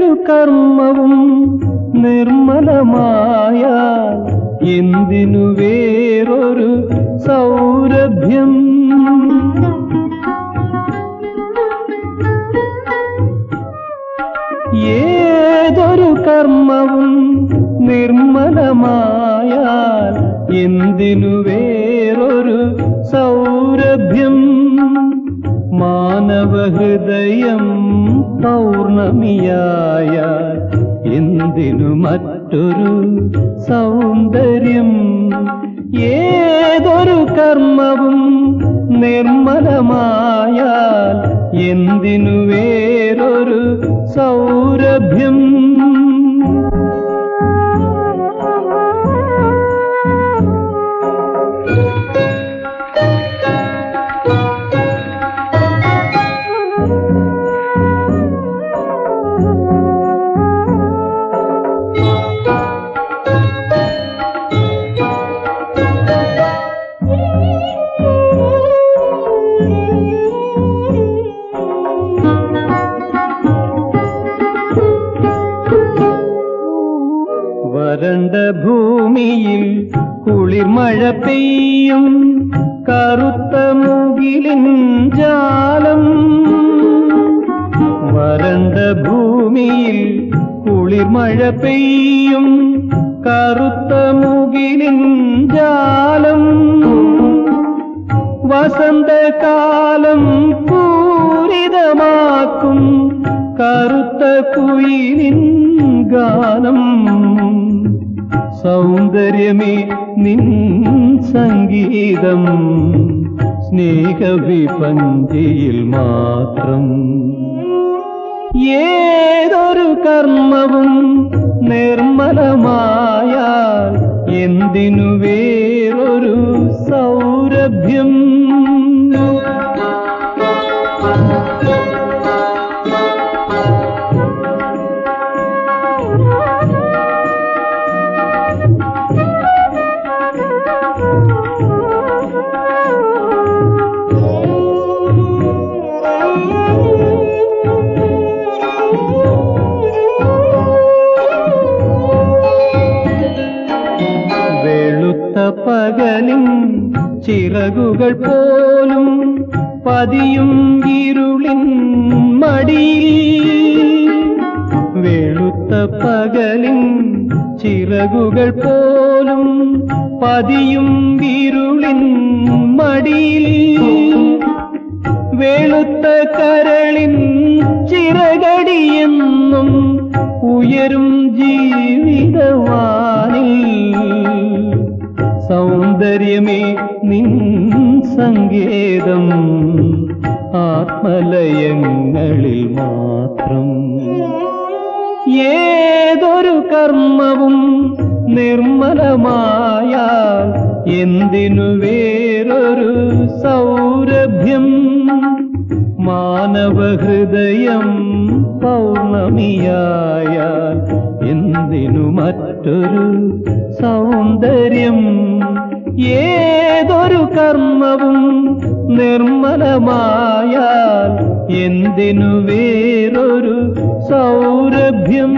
കർമ്മവും നിർമ്മലമായ എന്തിനു വേറൊരു സൗരഭ്യം? ഏതൊരു കർമ്മവും നിർമ്മലമായാൽ എന്തിനു വേറൊരു സൗരഭ്യം മാനവഹൃദയം പൗർണമിയായ എന്തിനു മറ്റൊരു സൗന്ദര്യം? ഏതൊരു കർമ്മവും നിർമ്മലമായാൽ എന്തിനു വേറൊരു സൗരഭ്യം? வறண்ட பூமியில் குளிர்மழ பெய்யும். கருத்த முகிலின் ஜாலம். வறண்ட பூமியில் குளிர்மழ பெய்யும். கருத்த முகிலின் ஜாலம். வசந்த காலம் பூரிதமாக்கும். கருத்த குயிலின் கானம். സൗന്ദര്യമേ നിൻ സംഗീതം സ്നേഹവിപഞ്ചിയിൽ മാത്രം. ഏതൊരു കർമ്മവും നിർമ്മലമായാൽ എന്തിനു വേറൊരു സൗരഭ്യം? ചിറകുകൾ പോലും പതിയും ഇരുളിൻ മടിയിൽ. വെളുത്ത പകലിൻ ചിറകുകൾ പോലും പതിയും ഇരുളിൻ മടിയിൽ. വെളുത്ത കരളിൻ ചിറകടിയെന്നും ഉയരും ജീവിതവാനിൽ. സൗന്ദര്യമേ നിൻ സങ്കേതം ആത്മലയങ്ങളിൽ മാത്രം. ഏതൊരു കർമ്മവും നിർമ്മലമായാൽ എന്തിനു വേറൊരു സൗരഭ്യം മാനവഹൃദയം പൗർണമിയായാൽ എന്തിനു മറ്റൊരു സൗന്ദര്യം? ഏതൊരു കർമ്മവും നിർമ്മലമായാൽ എന്തിനു വേറൊരു സൗരഭ്യം?